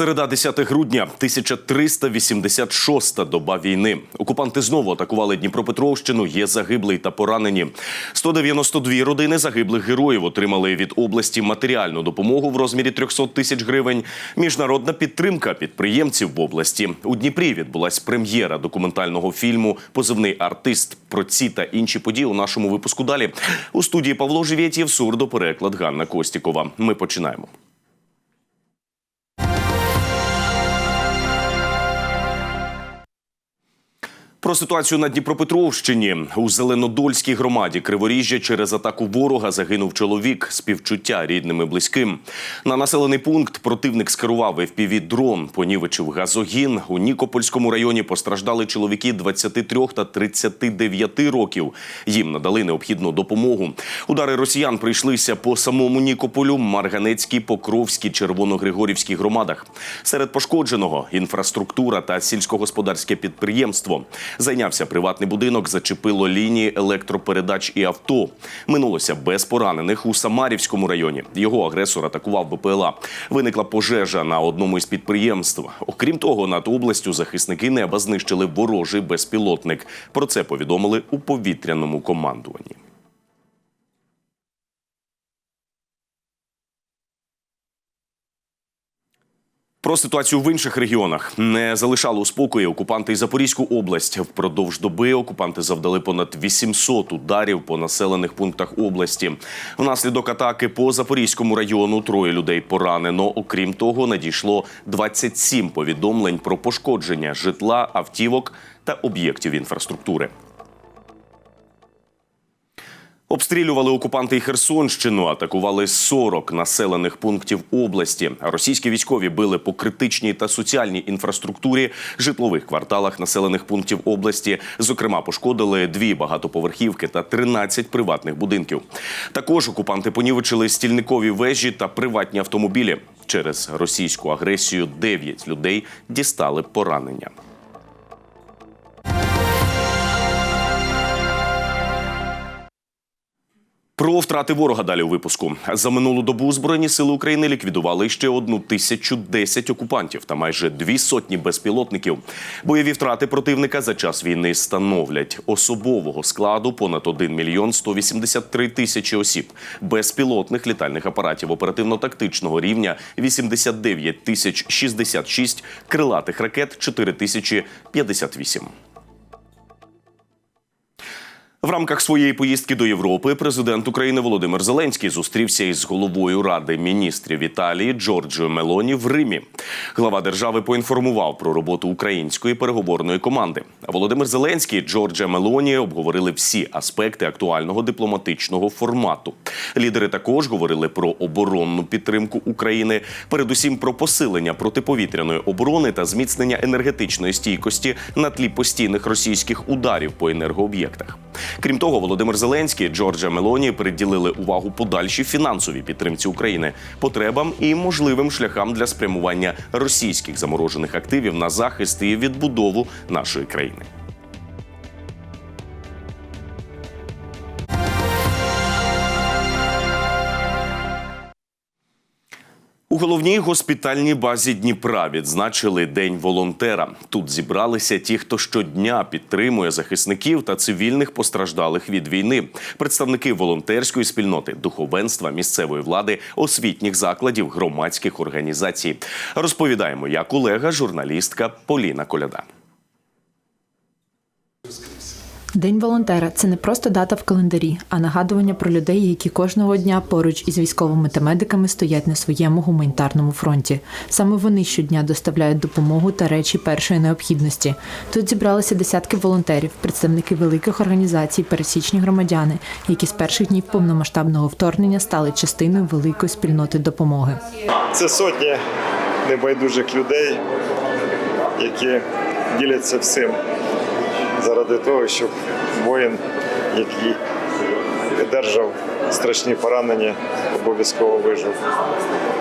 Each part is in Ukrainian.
Середа 10 грудня, 1386 доба війни. Окупанти знову атакували Дніпропетровщину. Є загиблий та поранені. 192 родини загиблих героїв отримали від області матеріальну допомогу в розмірі 300 тисяч гривень. Міжнародна підтримка підприємців в області. У Дніпрі відбулась прем'єра документального фільму Позивний артист. Про ці та інші події у нашому випуску далі. У студії Павло Живєтєв, сурдопереклад Ганна Костікова. Ми починаємо. Про ситуацію на Дніпропетровщині у Зеленодольській громаді Криворіжжя через атаку ворога загинув чоловік. Співчуття рідним і близьким. На населений пункт противник скерував fpv дрон понівечив газогін. У Нікопольському районі постраждали чоловіки 23 та 39 років. Їм надали необхідну допомогу. Удари росіян прийшлися по самому Нікополю, Марганецькій, Покровській, Червоногригорівській громадах. Серед пошкодженого інфраструктура та сільськогосподарське підприємство. Зайнявся приватний будинок, зачепило лінії електропередач і авто. Минулося без поранених у Самарівському районі. Його агресор атакував БПЛА. Виникла пожежа на одному із підприємств. Окрім того, над областю захисники неба знищили ворожий безпілотник. Про це повідомили у повітряному командуванні. Про ситуацію в інших регіонах не залишали у спокої окупанти і Запорізьку область. Впродовж доби окупанти завдали понад 800 ударів по населених пунктах області. Внаслідок атаки по Запорізькому району троє людей поранено. Окрім того, надійшло 27 повідомлень про пошкодження житла, автівок та об'єктів інфраструктури. Обстрілювали окупанти і Херсонщину, атакували 40 населених пунктів області. Російські військові били по критичній та соціальній інфраструктурі, житлових кварталах населених пунктів області. Зокрема, пошкодили дві багатоповерхівки та 13 приватних будинків. Також окупанти понівечили стільникові вежі та приватні автомобілі. Через російську агресію 9 людей дістали поранення. Про втрати ворога далі у випуску за минулу добу збройні сили України ліквідували ще одну тисячу десять окупантів та майже дві сотні безпілотників. Бойові втрати противника за час війни становлять особового складу понад 1 мільйон 183 тисячі осіб, безпілотних літальних апаратів оперативно-тактичного рівня 89 тисяч 66, крилатих ракет 4 тисячі 58. В рамках своєї поїздки до Європи президент України Володимир Зеленський зустрівся із головою ради міністрів Італії Джорджіо Мелоні в Римі. Глава держави поінформував про роботу української переговорної команди. Володимир Зеленський і Джорджа Мелоні обговорили всі аспекти актуального дипломатичного формату. Лідери також говорили про оборонну підтримку України, передусім про посилення протиповітряної оборони та зміцнення енергетичної стійкості на тлі постійних російських ударів по енергооб'єктах. Крім того, Володимир Зеленський і Джорджа Мелоні приділили увагу подальшій фінансовій підтримці України, потребам і можливим шляхам для спрямування російських заморожених активів на захист і відбудову нашої країни. Головній госпітальній базі Дніпра відзначили День волонтера. Тут зібралися ті, хто щодня підтримує захисників та цивільних постраждалих від війни, представники волонтерської спільноти, духовенства, місцевої влади, освітніх закладів, громадських організацій. Розповідаємо, як колега, журналістка Поліна Коляда. День волонтера це не просто дата в календарі, а нагадування про людей, які кожного дня поруч із військовими та медиками стоять на своєму гуманітарному фронті. Саме вони щодня доставляють допомогу та речі першої необхідності. Тут зібралися десятки волонтерів, представники великих організацій, пересічні громадяни, які з перших днів повномасштабного вторгнення стали частиною великої спільноти допомоги. Це сотні небайдужих людей, які діляться всім заради того, щоб воїн, який одержав страшні поранення, обов'язково вижив.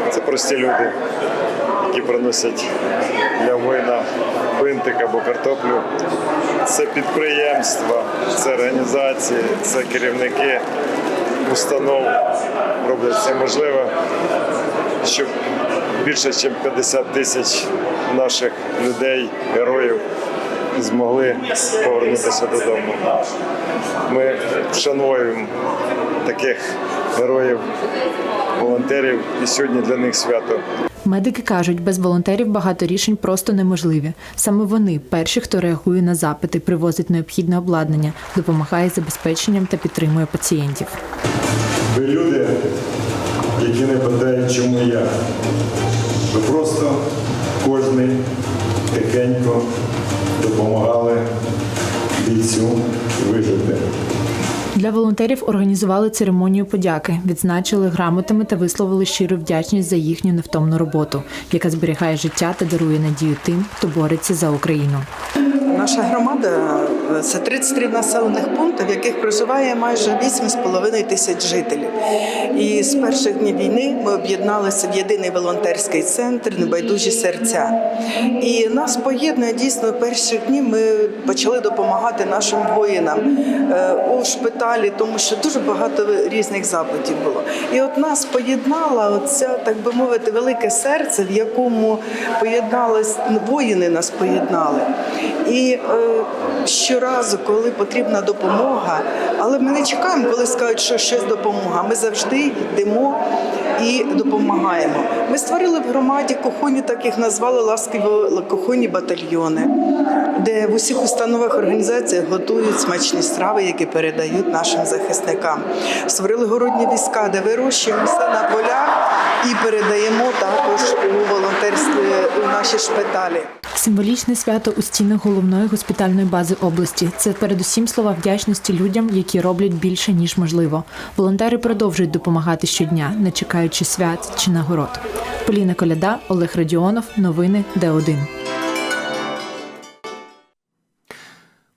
Це прості люди, які приносять для воїна бинтик або картоплю. Це підприємства, це організації, це керівники установ роблять все можливе, щоб більше ніж 50 тисяч наших людей, героїв змогли повернутися додому. Ми вшануємо таких героїв, волонтерів, і сьогодні для них свято. Медики кажуть, без волонтерів багато рішень просто неможливі. Саме вони перші, хто реагує на запити, привозить необхідне обладнання, допомагає з забезпеченням та підтримує пацієнтів. Ви люди, які не питають, чому я. Ви просто кожний тихенько допомагали бійцю. Для волонтерів організували церемонію подяки, відзначили грамотами та висловили щиру вдячність за їхню невтомну роботу, яка зберігає життя та дарує надію тим, хто бореться за Україну. Наша громада е, це 33 населених пункти, в яких проживає майже 8,5 тисяч жителів. І з перших днів війни ми об'єдналися в єдиний волонтерський центр Небайдужі серця. І нас поєднує дійсно перших днів. Ми почали допомагати нашим воїнам е, у шпиталі, тому що дуже багато різних запитів було. І от нас поєднала оця, так би мовити, велике серце, в якому поєдналось воїни нас поєднали. І е, щоразу, коли потрібна допомога, але ми не чекаємо, коли скажуть, що щось допомога. Ми завжди йдемо і допомагаємо. Ми створили в громаді кухоні, так їх назвали ласкаво кухонні батальйони, де в усіх установах організації готують смачні страви, які передають нашим захисникам. Створили городні війська, де вирощуємо все на полях і передаємо також у волонтерські у наші шпиталі. Символічне свято у стінах головної госпітальної бази області. Це передусім слова вдячності людям, які роблять більше ніж можливо. Волонтери продовжують допомагати щодня, не чекаючи свят чи нагород. Поліна Коляда, Олег Радіонов. Новини Д1.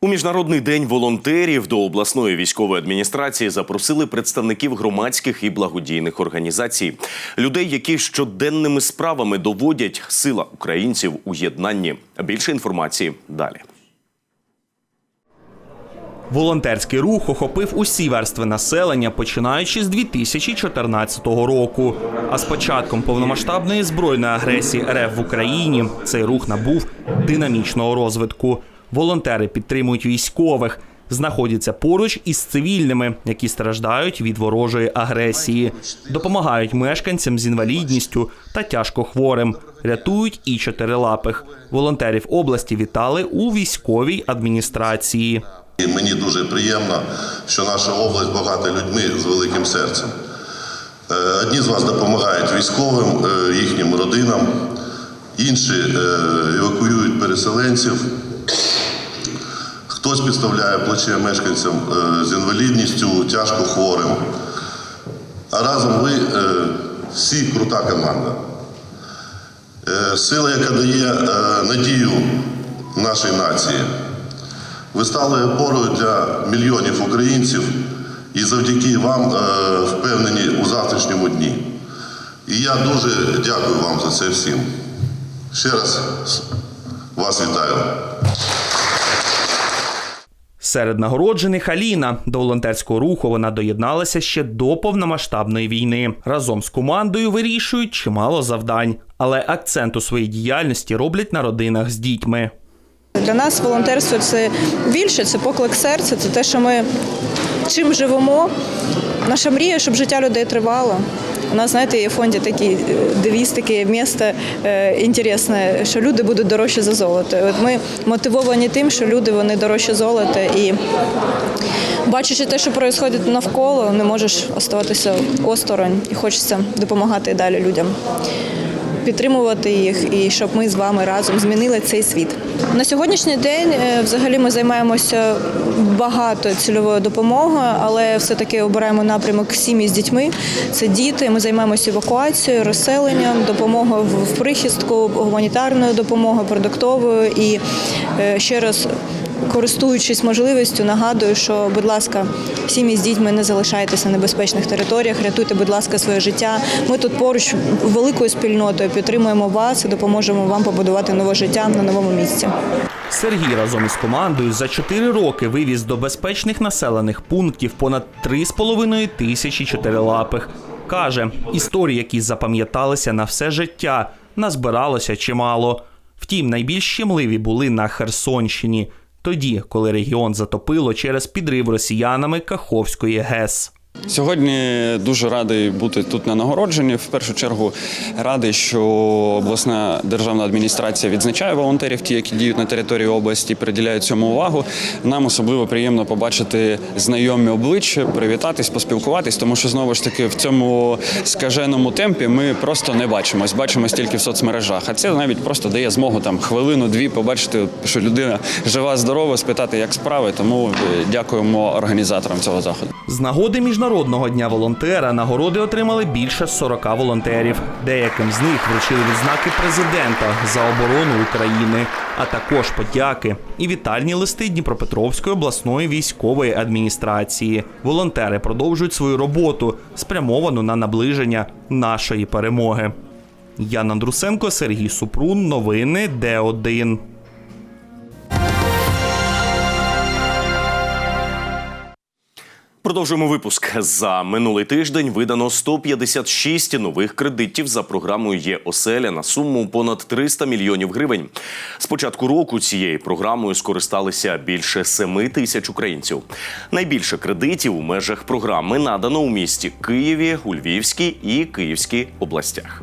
У міжнародний день волонтерів до обласної військової адміністрації запросили представників громадських і благодійних організацій, людей, які щоденними справами доводять сила українців у єднанні. Більше інформації далі. Волонтерський рух охопив усі верстви населення, починаючи з 2014 року. А з початком повномасштабної збройної агресії РФ в Україні цей рух набув динамічного розвитку. Волонтери підтримують військових, знаходяться поруч із цивільними, які страждають від ворожої агресії, допомагають мешканцям з інвалідністю та тяжко хворим, рятують і чотирилапих. Волонтерів області вітали у військовій адміністрації. І мені дуже приємно, що наша область багата людьми з великим серцем. Е, Одні з вас допомагають військовим, е, їхнім родинам, інші е, евакуюють переселенців. Хтось підставляє плече мешканцям е, з інвалідністю, тяжко хворим. А разом ви е, всі крута команда. Е, Сила, яка дає надію нашій нації. Ви стали опорою для мільйонів українців і завдяки вам впевнені у завтрашньому дні. І я дуже дякую вам за це всім. Ще раз вас вітаю. Серед нагороджених Аліна до волонтерського руху вона доєдналася ще до повномасштабної війни. Разом з командою вирішують чимало завдань, але акцент у своїй діяльності роблять на родинах з дітьми. Для нас волонтерство це більше, це поклик серця, це те, що ми чим живемо. Наша мрія, щоб життя людей тривало. У нас, знаєте, є в фонді такий е, девіз, таке місто е, інтересне, що люди будуть дорожчі за золото. От ми мотивовані тим, що люди вони дорожчі золота і бачачи те, що відбувається навколо, не можеш оставатися осторонь і хочеться допомагати далі людям підтримувати їх і щоб ми з вами разом змінили цей світ. На сьогоднішній день е, взагалі ми займаємося багато цільовою допомогою, але все-таки обираємо напрямок сім'ї з дітьми. Це діти. Ми займаємося евакуацією, розселенням, допомогою в прихистку, гуманітарною допомогою, продуктовою і е, ще раз. Користуючись можливістю, нагадую, що, будь ласка, сім'ї з дітьми не залишайтеся на небезпечних територіях, рятуйте, будь ласка, своє життя. Ми тут поруч великою спільнотою підтримуємо вас і допоможемо вам побудувати нове життя на новому місці. Сергій разом із командою за 4 роки вивіз до безпечних населених пунктів понад 3,5 тисячі чотирилапих. Каже, історії, які запам'яталися на все життя, назбиралося чимало. Втім, найбільш щемливі були на Херсонщині, тоді, коли регіон затопило через підрив росіянами Каховської ГЕС. Сьогодні дуже радий бути тут на нагородженні. В першу чергу радий, що обласна державна адміністрація відзначає волонтерів, ті, які діють на території області, приділяють цьому увагу. Нам особливо приємно побачити знайомі обличчя, привітатись, поспілкуватись, тому що знову ж таки в цьому скаженому темпі ми просто не бачимось. Бачимось тільки в соцмережах. А це навіть просто дає змогу там хвилину-дві побачити, що людина жива, здорова, спитати, як справи. Тому е, дякуємо організаторам цього заходу. З нагоди Міжнародного дня волонтера нагороди отримали більше 40 волонтерів. Деяким з них вручили відзнаки президента за оборону України, а також подяки і вітальні листи Дніпропетровської обласної військової адміністрації. Волонтери продовжують свою роботу, спрямовану на наближення нашої перемоги. Ян Андрусенко, Сергій Супрун. Новини Д1. Продовжуємо випуск. За минулий тиждень видано 156 нових кредитів за програмою Є оселя на суму понад 300 мільйонів гривень. З початку року цією програмою скористалися більше 7 тисяч українців. Найбільше кредитів у межах програми надано у місті Києві, у Львівській і Київській областях.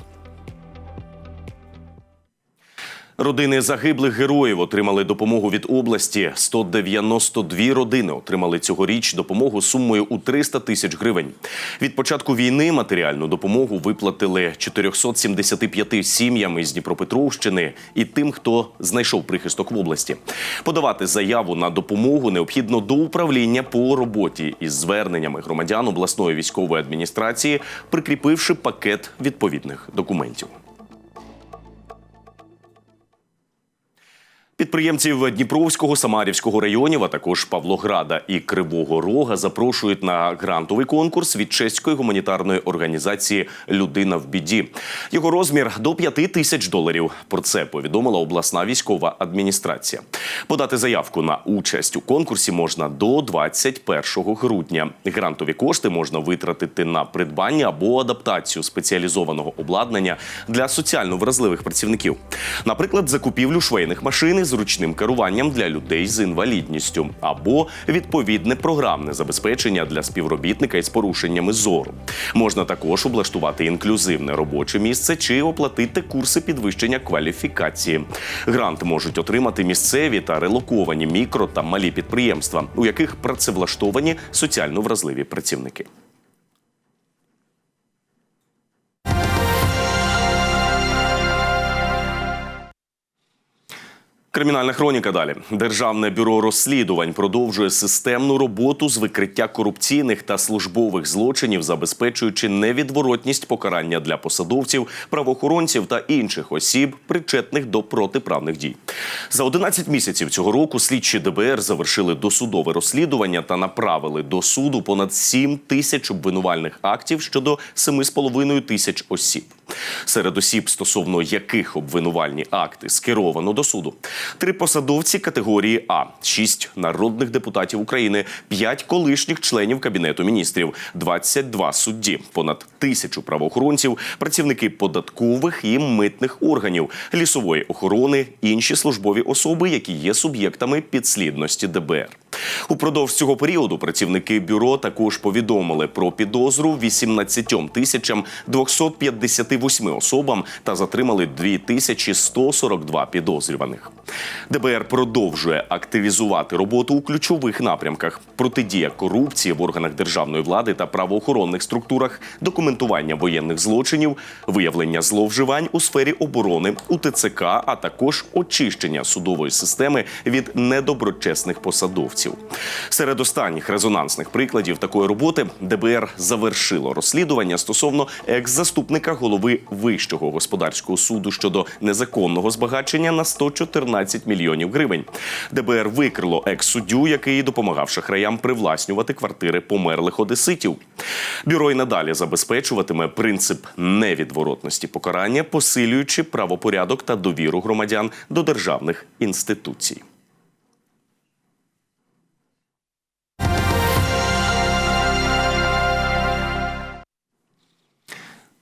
Родини загиблих героїв отримали допомогу від області. 192 родини отримали цьогоріч допомогу сумою у 300 тисяч гривень. Від початку війни матеріальну допомогу виплатили 475 сім'ям із Дніпропетровщини і тим, хто знайшов прихисток в області. Подавати заяву на допомогу необхідно до управління по роботі із зверненнями громадян обласної військової адміністрації, прикріпивши пакет відповідних документів. Підприємців Дніпровського, Самарівського районів, а також Павлограда і Кривого Рога запрошують на грантовий конкурс від чеської гуманітарної організації Людина в біді. Його розмір до 5 тисяч доларів. Про це повідомила обласна військова адміністрація. Подати заявку на участь у конкурсі можна до 21 грудня. Грантові кошти можна витратити на придбання або адаптацію спеціалізованого обладнання для соціально вразливих працівників, наприклад, закупівлю швейних машин ручним керуванням для людей з інвалідністю або відповідне програмне забезпечення для співробітника із порушеннями зору. Можна також облаштувати інклюзивне робоче місце чи оплатити курси підвищення кваліфікації. Грант можуть отримати місцеві та релоковані мікро та малі підприємства, у яких працевлаштовані соціально вразливі працівники. Кримінальна хроніка далі. Державне бюро розслідувань продовжує системну роботу з викриття корупційних та службових злочинів, забезпечуючи невідворотність покарання для посадовців, правоохоронців та інших осіб, причетних до протиправних дій. За 11 місяців цього року слідчі ДБР завершили досудове розслідування та направили до суду понад 7 тисяч обвинувальних актів щодо 7,5 тисяч осіб. Серед осіб, стосовно яких обвинувальні акти скеровано до суду, три посадовці категорії А, шість народних депутатів України, п'ять колишніх членів кабінету міністрів, 22 судді, понад тисячу правоохоронців, працівники податкових і митних органів, лісової охорони, інші службові особи, які є суб'єктами підслідності ДБР. Упродовж цього періоду працівники бюро також повідомили про підозру 18 тисячам 258 особам та затримали 2142 підозрюваних. ДБР продовжує активізувати роботу у ключових напрямках: протидія корупції в органах державної влади та правоохоронних структурах, документування воєнних злочинів, виявлення зловживань у сфері оборони, у ТЦК, а також очищення судової системи від недоброчесних посадовців. Серед останніх резонансних прикладів такої роботи ДБР завершило розслідування стосовно екс-заступника голови Вищого господарського суду щодо незаконного збагачення на 114 мільйонів гривень. ДБР викрило екс-суддю, який допомагав шахраям привласнювати квартири померлих одеситів. Бюро й надалі забезпечуватиме принцип невідворотності покарання, посилюючи правопорядок та довіру громадян до державних інституцій.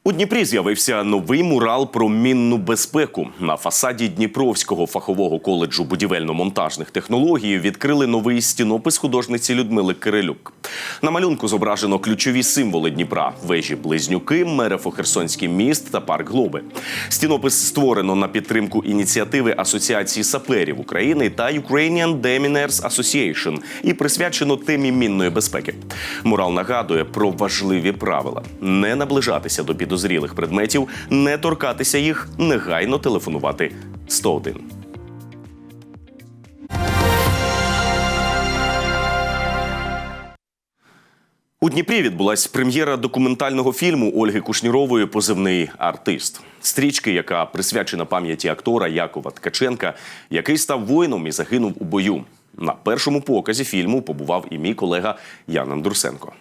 У Дніпрі з'явився новий мурал про мінну безпеку. На фасаді Дніпровського фахового коледжу будівельно-монтажних технологій відкрили новий стінопис художниці Людмили Кирилюк. На малюнку зображено ключові символи Дніпра: вежі Близнюки, Мерефо-Херсонський міст та парк Глоби. Стінопис створено на підтримку ініціативи Асоціації саперів України та Ukrainian Deminers Association і присвячено темі мінної безпеки. Мурал нагадує про важливі правила: не наближатися до підозрілих предметів, не торкатися їх, негайно телефонувати 101. У Дніпрі відбулась прем'єра документального фільму Ольги Кушнірової Позивний артист. Стрічки, яка присвячена пам'яті актора Якова Ткаченка, який став воїном і загинув у бою. На першому показі фільму побував і мій колега Ян Андрусенко.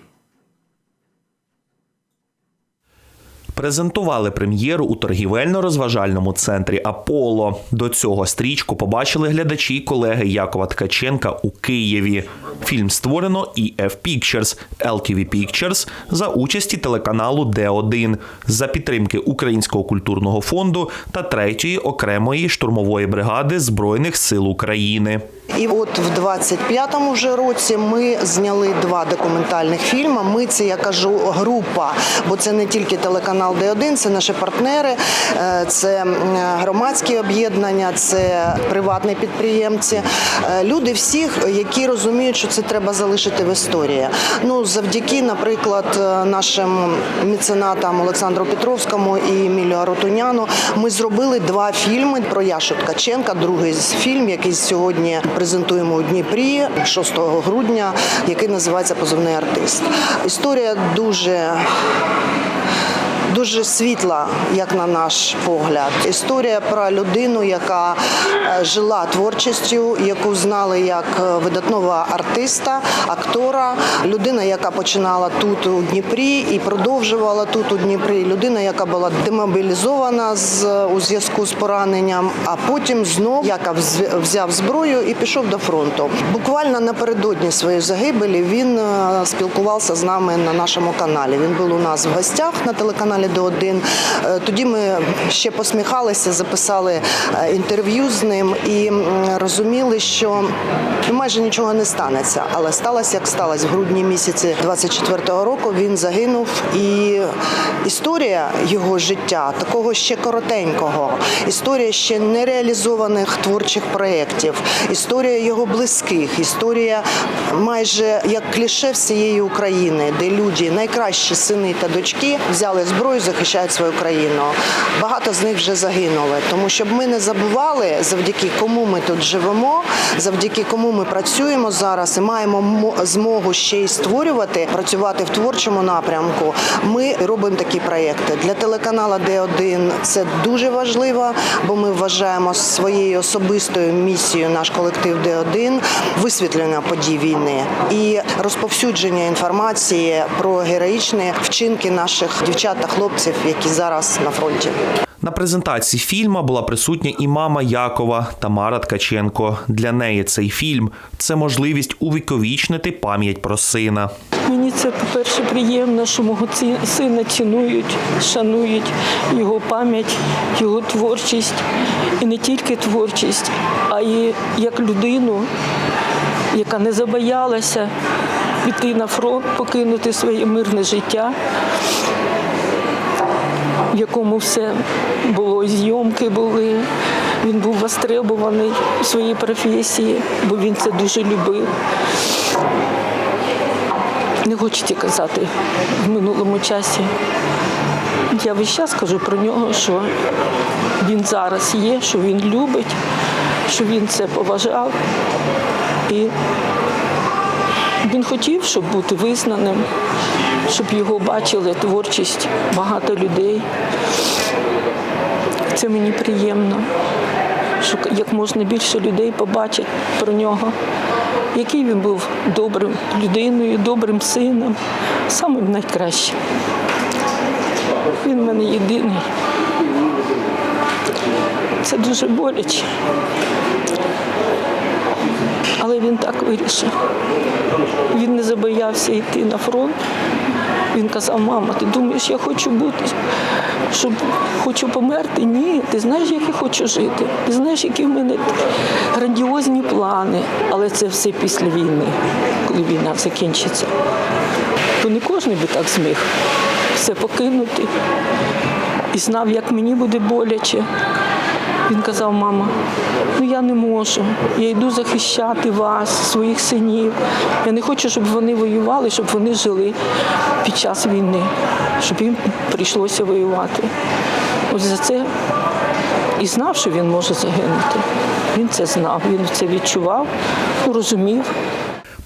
Презентували прем'єру у торгівельно-розважальному центрі Аполло. До цього стрічку побачили глядачі й колеги Якова Ткаченка у Києві. Фільм створено EF Pictures, LTV Pictures за участі телеканалу Д1 за підтримки Українського культурного фонду та третьої окремої штурмової бригади Збройних сил України. І от в 25-му вже році ми зняли два документальних фільми. Ми це я кажу група, бо це не тільки телеканал Д1, це наші партнери, е, це громадські об'єднання, це приватні підприємці. Е, Люди всіх, які розуміють, що це треба залишити в історії. Ну завдяки, наприклад, е, нашим меценатам Олександру Петровському і Емілію Арутуняну ми зробили два фільми про Яшу Ткаченка. Другий фільм, який сьогодні презентуємо у Дніпрі 6 грудня, який називається Позивний артист. Історія дуже. Дуже світла, як на наш погляд. Історія про людину, яка е, жила творчістю, яку знали як е, видатного артиста, актора, людина, яка починала тут у Дніпрі і продовжувала тут у Дніпрі. Людина, яка була демобілізована з у зв'язку з пораненням, а потім знов яка взяв зброю і пішов до фронту. Буквально напередодні своєї загибелі він е, спілкувався з нами на нашому каналі. Він був у нас в гостях на телеканалі Д1. Е, Тоді ми ще посміхалися, записали е, інтерв'ю з ним і розуміли, що майже нічого не станеться. Але сталося, як сталося в грудні місяці 24-го року. Він загинув, і історія його життя такого ще коротенького, історія ще нереалізованих творчих проєктів, історія його близьких, історія майже як кліше всієї України, де люди, найкращі сини та дочки, взяли зброю, захищають свою країну. Багато з них вже загинули. Тому щоб ми не забували, завдяки кому ми тут живемо, завдяки кому ми працюємо зараз і маємо мо- змогу ще й створювати, працювати в творчому напрямку. Ми робимо такі проєкти для телеканала Д1 Це дуже важливо, бо ми вважаємо своєю особистою місією наш колектив Д1 висвітлення подій війни і розповсюдження інформації про героїчні вчинки наших дівчат та хлопців, які зараз на фронті. На презентації фільма була присутня і мама Якова Тамара Ткаченко. Для неї цей фільм це можливість увіковічнити пам'ять про сина. Мені це, по-перше, приємно, що мого сина цінують, шанують його пам'ять, його творчість. І не тільки творчість, а й як людину, яка не забоялася піти на фронт, покинути своє мирне життя, в якому все було, зйомки були. Він був востребований у своїй професії, бо він це дуже любив. Не хочеться казати в минулому часі. Я весь час кажу про нього, що він зараз є, що він любить, що він це поважав. І він хотів, щоб бути визнаним, щоб його бачили творчість багато людей. Це мені приємно, що як можна більше людей побачить про нього, який він був добрим людиною, добрим сином, самим найкращим. Він в мене єдиний. Це дуже боляче. Він так вирішив. Він не забоявся йти на фронт. Він казав, мама, ти думаєш, я хочу бути, щоб хочу померти? Ні, ти знаєш, як я хочу жити. Ти знаєш, які в мене грандіозні плани. Але це все після війни, коли війна закінчиться. То не кожен би так зміг все покинути і знав, як мені буде боляче. Він казав, мама, ну я не можу. Я йду захищати вас, своїх синів. Я не хочу, щоб вони воювали, щоб вони жили під час війни, щоб їм прийшлося воювати. Ось за це і знав, що він може загинути. Він це знав, він це відчував, розумів.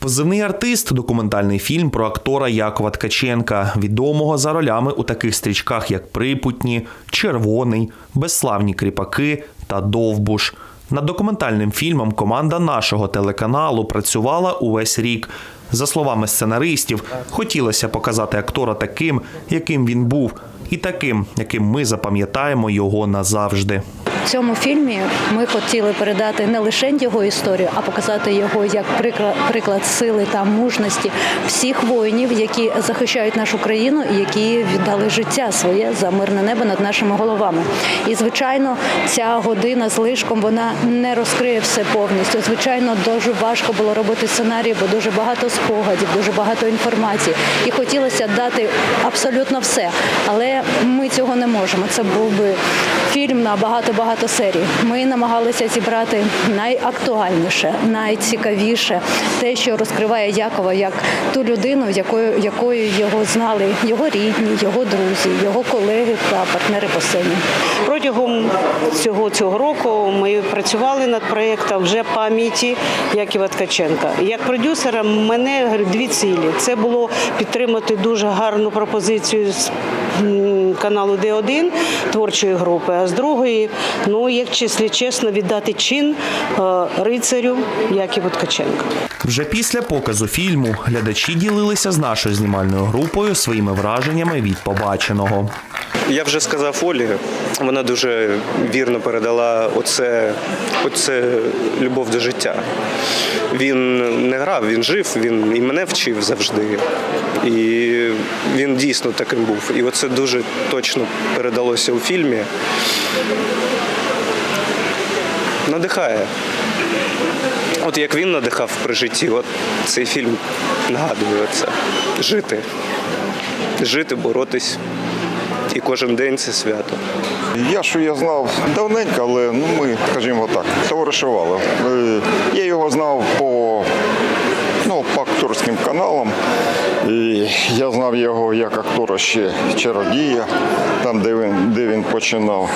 Позивний артист документальний фільм про актора Якова Ткаченка, відомого за ролями у таких стрічках, як Припутні, Червоний, Безславні кріпаки та Довбуш. Над документальним фільмом команда нашого телеканалу працювала увесь рік. За словами сценаристів, хотілося показати актора таким, яким він був, і таким, яким ми запам'ятаємо його назавжди. Цьому фільмі ми хотіли передати не лише його історію, а показати його як приклад, приклад сили та мужності всіх воїнів, які захищають нашу країну і які віддали життя своє за мирне небо над нашими головами. І звичайно, ця година з лишком вона не розкриє все повністю. Звичайно, дуже важко було робити сценарій, бо дуже багато спогадів, дуже багато інформації. І хотілося дати абсолютно все. Але ми цього не можемо. Це був би фільм на багато-багато серій. Ми намагалися зібрати найактуальніше, найцікавіше, те, що розкриває Якова як ту людину, якою, якою його знали його рідні, його друзі, його колеги та партнери по сцені. Протягом цього цього року ми працювали над проєктом вже пам'яті Яківа Ткаченка. Як продюсера мене дві цілі. Це було підтримати дуже гарну пропозицію з каналу Д1 творчої групи. А з другої, ну як числі чесно, віддати чин е, рицарю Яківу Ткаченка. Вже після показу фільму глядачі ділилися з нашою знімальною групою своїми враженнями від побаченого. Я вже сказав Олі, вона дуже вірно передала оце, оце любов до життя. Він не грав, він жив, він і мене вчив завжди. І він дійсно таким був. І оце дуже точно передалося у фільмі. Надихає. От як він надихав при житті, от цей фільм нагадує це. Жити. Жити, боротись. І кожен день це свято. Я що я знав давненько, але ну ми, скажімо так, товаришували. Е, Я його знав по, ну, по акторським каналам. І я знав його як актора ще чародія, там, де він, де він починав.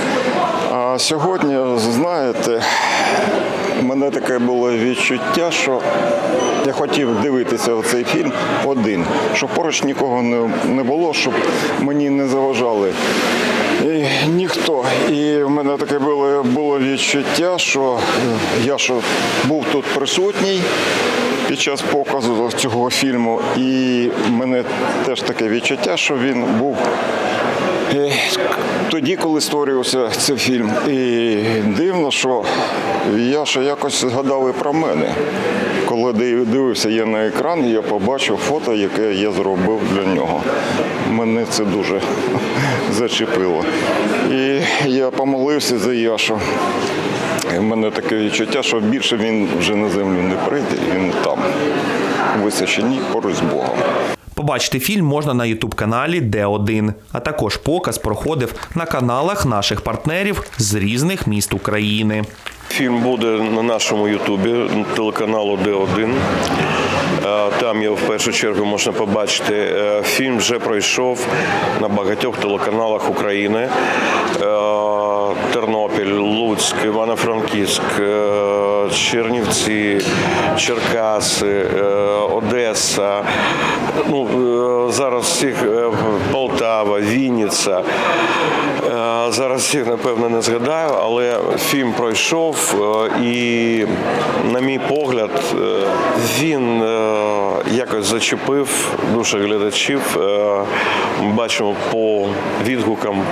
А сьогодні, знаєте, у мене таке було відчуття, що я хотів дивитися цей фільм один, щоб поруч нікого не, було, щоб мені не заважали і, ніхто. І в мене таке було, було відчуття, що я що був тут присутній під час показу цього фільму, і мене теж таке відчуття, що він був Е, Тоді, коли створювався цей фільм, і дивно, що я ще якось згадав і про мене. Коли див- дивився я на екран, я побачив фото, яке я зробив для нього. Мене це дуже зачепило. І я помолився за Яшу. І в мене таке відчуття, що більше він вже на землю не прийде, він там, Височині, поруч з Богом. Побачити фільм можна на ютуб-каналі Д1, а також показ проходив на каналах наших партнерів з різних міст України. Фільм буде на нашому Ютубі телеканалу Д1. Е, Там його в першу чергу можна побачити. Е, Фільм вже пройшов на багатьох телеканалах України. Е, Тернопіль, Луцьк, Івано-Франківськ, Чернівці, Черкаси, Одеса. Ну, зараз всіх Полтава, Вінниця. Зараз всіх напевно не згадаю, але фільм пройшов, і, на мій погляд, він якось зачепив душі глядачів. Е, Ми бачимо по відгукам,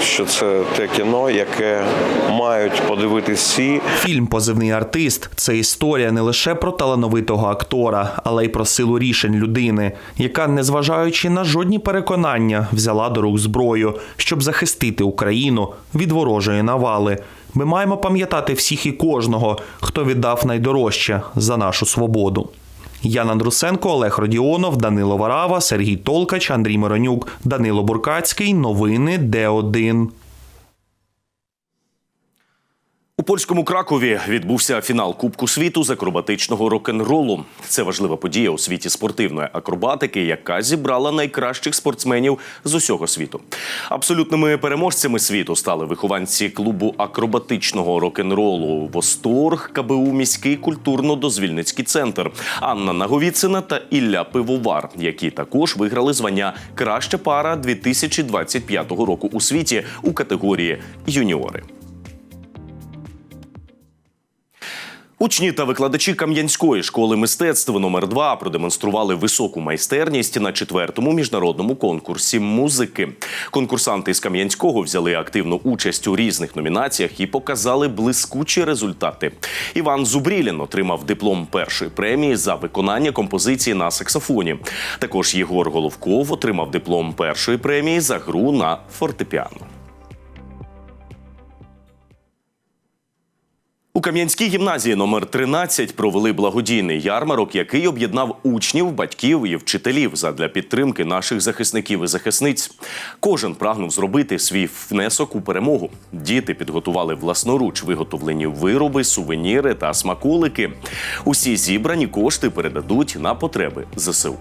що це те кіно, яке мають подивитись всі. Фільм Позивний артист це історія не лише про талановитого актора, але й про силу рішень людини, яка, незважаючи на жодні переконання, взяла до рук зброю, щоб захистити Україну від ворожої навали. Ми маємо пам'ятати всіх і кожного, хто віддав найдорожче за нашу свободу. Ян Андрусенко, Олег Родіонов, Данило Варава, Сергій Толкач, Андрій Миронюк, Данило Буркацький. Новини Д1. У польському Кракові відбувся фінал Кубку світу з акробатичного рок-н-ролу. Це важлива подія у світі спортивної акробатики, яка зібрала найкращих спортсменів з усього світу. Абсолютними переможцями світу стали вихованці клубу акробатичного рок-н-ролу Восторг КБУ міський культурно-дозвільницький центр Анна Наговіцина та Ілля Пивовар, які також виграли звання Краща пара 2025 року у світі у категорії юніори. Учні та викладачі Кам'янської школи мистецтв номер 2 продемонстрували високу майстерність на четвертому міжнародному конкурсі музики. Конкурсанти з Кам'янського взяли активну участь у різних номінаціях і показали блискучі результати. Іван Зубрілін отримав диплом першої премії за виконання композиції на саксофоні. Також Єгор Головков отримав диплом першої премії за гру на фортепіано. У Кам'янській гімназії номер 13 провели благодійний ярмарок, який об'єднав учнів, батьків і вчителів задля підтримки наших захисників і захисниць. Кожен прагнув зробити свій внесок у перемогу. Діти підготували власноруч виготовлені вироби, сувеніри та смаколики. Усі зібрані кошти передадуть на потреби ЗСУ.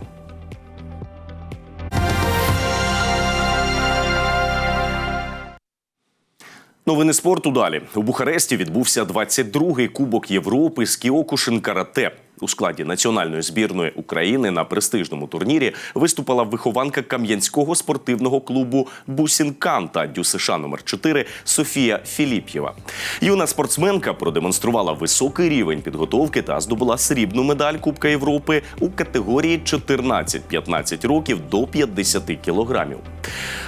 Новини спорту далі у Бухаресті відбувся 22-й Кубок Європи з Кіокушин Карате. У складі національної збірної України на престижному турнірі виступила вихованка кам'янського спортивного клубу Бусінкан та ДЮСШ номер 4 Софія Філіп'єва. Юна спортсменка продемонструвала високий рівень підготовки та здобула срібну медаль Кубка Європи у категорії 14-15 років до 50 кілограмів.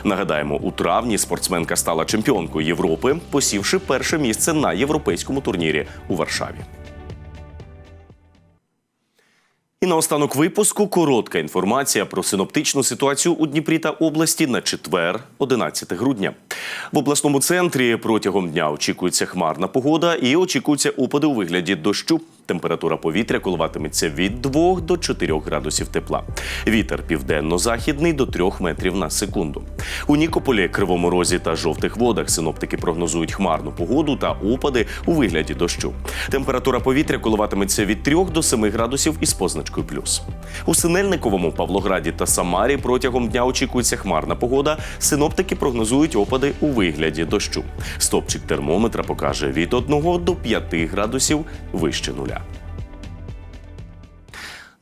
Нагадаємо, у травні спортсменка стала чемпіонкою Європи, посівши перше місце на європейському турнірі у Варшаві. І наостанок випуску коротка інформація про синоптичну ситуацію у Дніпрі та області на четвер, 11 грудня. В обласному центрі протягом дня очікується хмарна погода і очікуються опади у вигляді дощу. Температура повітря коливатиметься від 2 до 4 градусів тепла. Вітер південно-західний до 3 метрів на секунду. У Нікополі, Кривому Розі та жовтих водах синоптики прогнозують хмарну погоду та опади у вигляді дощу. Температура повітря коливатиметься від 3 до 7 градусів із позначкою плюс. У Синельниковому, Павлограді та Самарі протягом дня очікується хмарна погода. Синоптики прогнозують опади у вигляді дощу. Стопчик термометра покаже від 1 до 5 градусів вище нуля.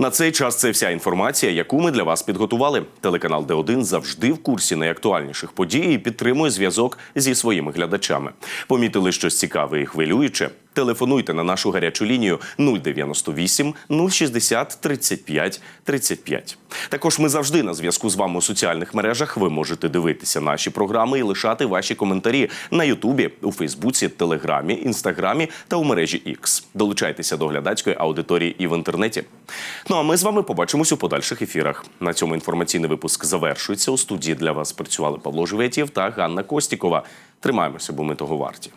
На цей час це вся інформація, яку ми для вас підготували. Телеканал Д1 завжди в курсі найактуальніших подій і підтримує зв'язок зі своїми глядачами. Помітили щось цікаве і хвилююче? Телефонуйте на нашу гарячу лінію 098 060 35 35. Також ми завжди на зв'язку з вами у соціальних мережах. Ви можете дивитися наші програми і лишати ваші коментарі на Ютубі, у Фейсбуці, Телеграмі, Інстаграмі та у мережі X. Долучайтеся до глядацької аудиторії і в інтернеті. Ну а ми з вами побачимось у подальших ефірах. На цьому інформаційний випуск завершується. У студії для вас працювали Павло Живетєв та Ганна Костікова. Тримаємося, бо ми того варті.